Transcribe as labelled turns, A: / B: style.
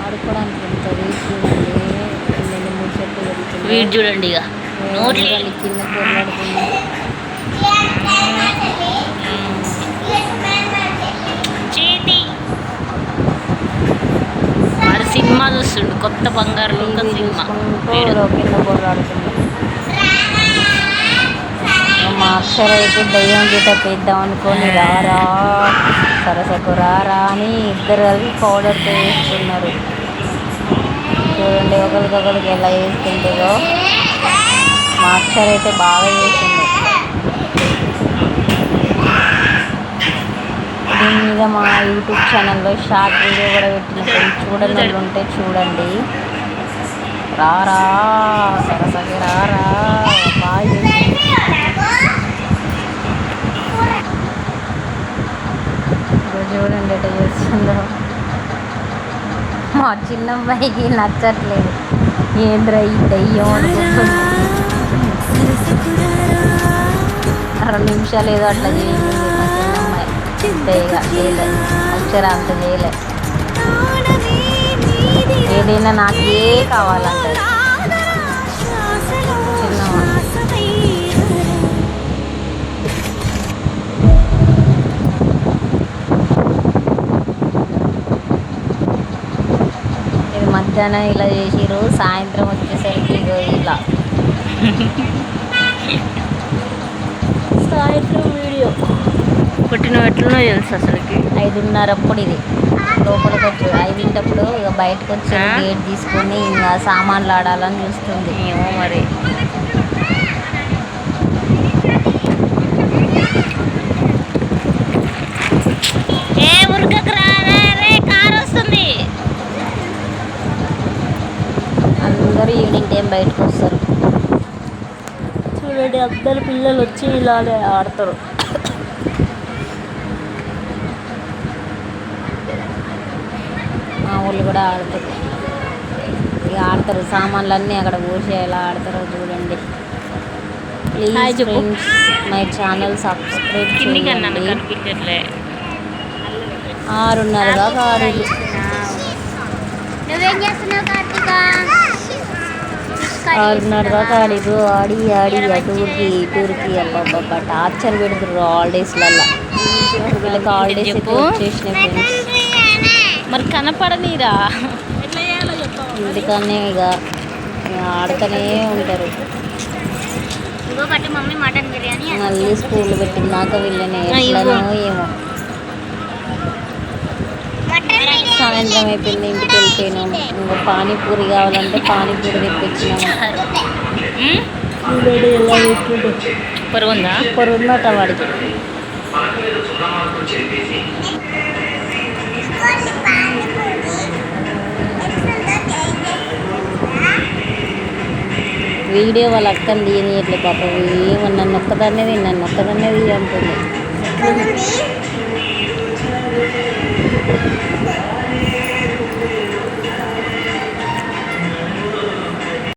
A: ఆడుకోవడానికి ఉంటుంది చూడండి. రెండు మూడు చెట్లు పెరుగుతుంది
B: వీడు చూడండి ఇక నోట్లు
A: కింద
B: సినిమా చూస్తుండు కొత్త బంగారు లోక సినిమా.
A: కింద అక్షర అయితే దయ్యం గీత పెద్దాం అనుకొని రారా సరసకు రారా అని ఇద్దరు కలిసి పౌడర్ వేస్తున్నారు చూడండి ఒకరికొకరికి ఎలా వేస్తుంటుందో మా అక్షర అయితే బాగా వేసింది దీని మీద మా యూట్యూబ్ ఛానల్లో షార్ట్ వీడియో కూడా పెట్టిన ఫ్రెండ్స్ చూడని ఉంటే చూడండి. రారా. చూడండి ఎట చేస్తుందో. మా చిన్న అమ్మాయికి నచ్చట్లేదు. ఏంద్రా ఈ దయ్యం అనుకుంటుంది రెండు నిమిషాలు ఏదో అట్లా చేసింది మా చిన్న అమ్మాయి అంతేగా చేయలేదు అక్షర అంత చేయలే. ఏదైనా నాకే కావాలంటే మధ్యాహ్నం ఇలా చేసిరు సాయంత్రం వచ్చేసరికి ఇగో ఇలా. సాయంత్రం వీడియో.
B: పుట్టిన ఎట్లనో తెలుసు అసలుకి?
A: ఐదున్నరప్పుడు ఇది. లోపలికి వచ్చి ఐదింటప్పుడు ఇక బయటకు వచ్చి? గేట్ తీసుకొని ఇంకా సామాన్లు ఆడాలని చూస్తుంది.
B: ఏమో మరి.
A: టైం బయటకు వస్తారు?
B: చూడండి అందరు పిల్లలు వచ్చి ఇలానే ఆడతారు.
A: మా ఊళ్ళు కూడా ఆడతారు. ఇక ఆడతారు సామాన్లు అన్నీ అక్కడ పోసి ఎలా ఆడతారో చూడండి. Please. Friends my channel subscribe చేయండి. ఆరున్నర దాకా ఆడింది. ఆరున్నర దాకా ఆడిర్రు ఆడి ఆడి అటూరికి ఇటూరికి అబ్బాబ్బా టార్చర్ పెడుతుర్రు హాలిడేస్లల్లో వీళ్ళకి హాలిడేస్ ఫ్రెండ్స్
B: మరి కనపడనీరా?
A: ఇంటికనే ఇక? ఆడుతూనే ఉంటారు. మళ్ళీ స్కూల్ పెట్టినాక వీళ్ళని. ఎట్లనో ఏమో. సాయంత్రం అయిపోయింది ఇంటికి వెళ్ళిపోయినాము ఇంకా పానీపూరి కావాలంటే పానీపూరి తెప్పించినాము
B: పరుగుందా
A: సూపర్ ఉందట వాడికి. వీడియో వాళ్ళ అక్కని తీయనియట్లే పాపం. ఏమో నన్ను ఒక్కదాన్నే తిని నన్ను ఒక్కదాన్నే తీయ అంటుంది